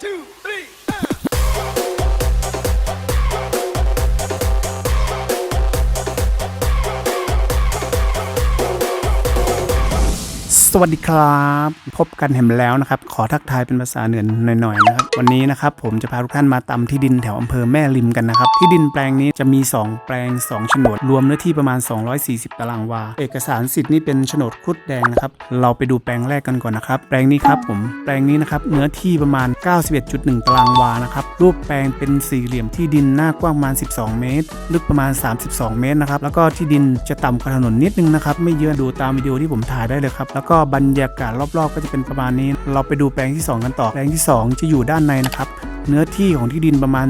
two, สวัสดีครับ พบกันเห็นแล้วนะครับ ขอทักทายเป็นภาษาเหนือหน่อยๆนะครับ วันนี้นะครับผมจะพาทุกท่านมาตำที่ดินแถวอำเภอแม่ริมกันนะครับ ที่ดินแปลงนี้จะมี 2 แปลง 2 โฉนด รวมเนื้อที่ประมาณ 240 ตารางวา เอกสารสิทธิ์นี่เป็นโฉนดครุดแดงนะครับ เราไปดูแปลงแรกกันก่อนนะครับ แปลงนี้ครับผม แปลงนี้นะครับเนื้อที่ประมาณ 91.1 ตารางวา นะครับ รูปแปลงเป็นสี่เหลี่ยมที่ดินหน้ากว้างประมาณ 12 เมตร ลึกประมาณ 32 เมตรนะครับ แล้วก็ที่ดินจะต่ำกว่าถนนนิดนึงนะครับ ไม่เยอะดูตามวิดีโอที่ผมถ่ายได้เลยครับ แล้วก็บรรยากาศรอบๆ ก็จะเป็นประมาณนี้ เราไปดูแปลงที่ 2 กันต่อ แปลงที่ 2 จะอยู่ด้านในนะครับ เนื้อที่ของที่ดินประมาณ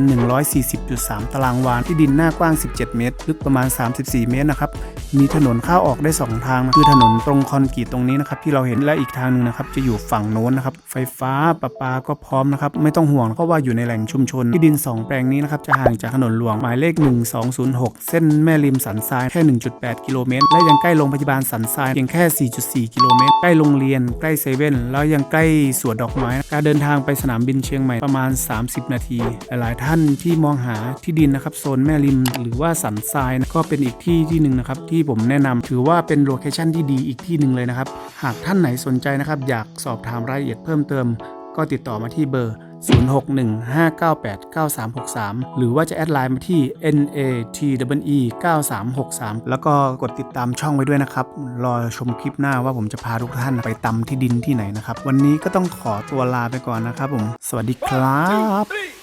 140.3 ตารางวา ที่ดินหน้ากว้าง 17 เมตร ลึกประมาณ 34 เมตรนะครับ มีถนนเข้าออกได้ 2 ทาง คือถนนตรงคอนกรีตตรงนี้นะครับที่เราเห็น และอีกทางหนึงนะครับจะอยู่ฝั่งโน้นนะครับ ไฟฟ้าประปาก็พร้อมนะครับ ไม่ต้องห่วงเพราะว่าอยู่ในแหล่งชุมชน ที่ดิน 2 แปลงนี้นะครับจะห่างจากถนนหลวงหมายเลข 1206 เส้นแม่ริมสันทรายแค่ 1.8 กิโลเมตร และยังใกล้โรงพยาบาลสันทรายเพียงแค่ 4.4 กิโลเมตร ใกล้โรงเรียน ใกล้เซเว่น แล้วยังใกล้สวนดอกไม้ การเดินทางไปสนามบินเชียงใหม่ประมาณ30 นาที หลายๆท่านที่มองหาที่ดินนะครับโซนแม่ริมหรือว่าสันทรายนะก็เป็นอีกที่ที่หนึ่งนะครับที่ผมแนะนำถือว่าเป็นโลเคชั่นที่ดีอีกที่หนึ่งเลยนะครับหากท่านไหนสนใจนะครับอยากสอบถามรายละเอียดเพิ่มเติม ก็ติดต่อมาที่เบอร์ 0615989363 หรือว่าจะแอดไลน์มาที่ NATWE 9363 แล้วก็กดติดตามช่องไว้ด้วยนะครับ รอชมคลิปหน้าว่าผมจะพาทุกท่านไปตำที่ดินที่ไหนนะครับ วันนี้ก็ต้องขอตัวลาไปก่อนนะครับผม สวัสดีครับ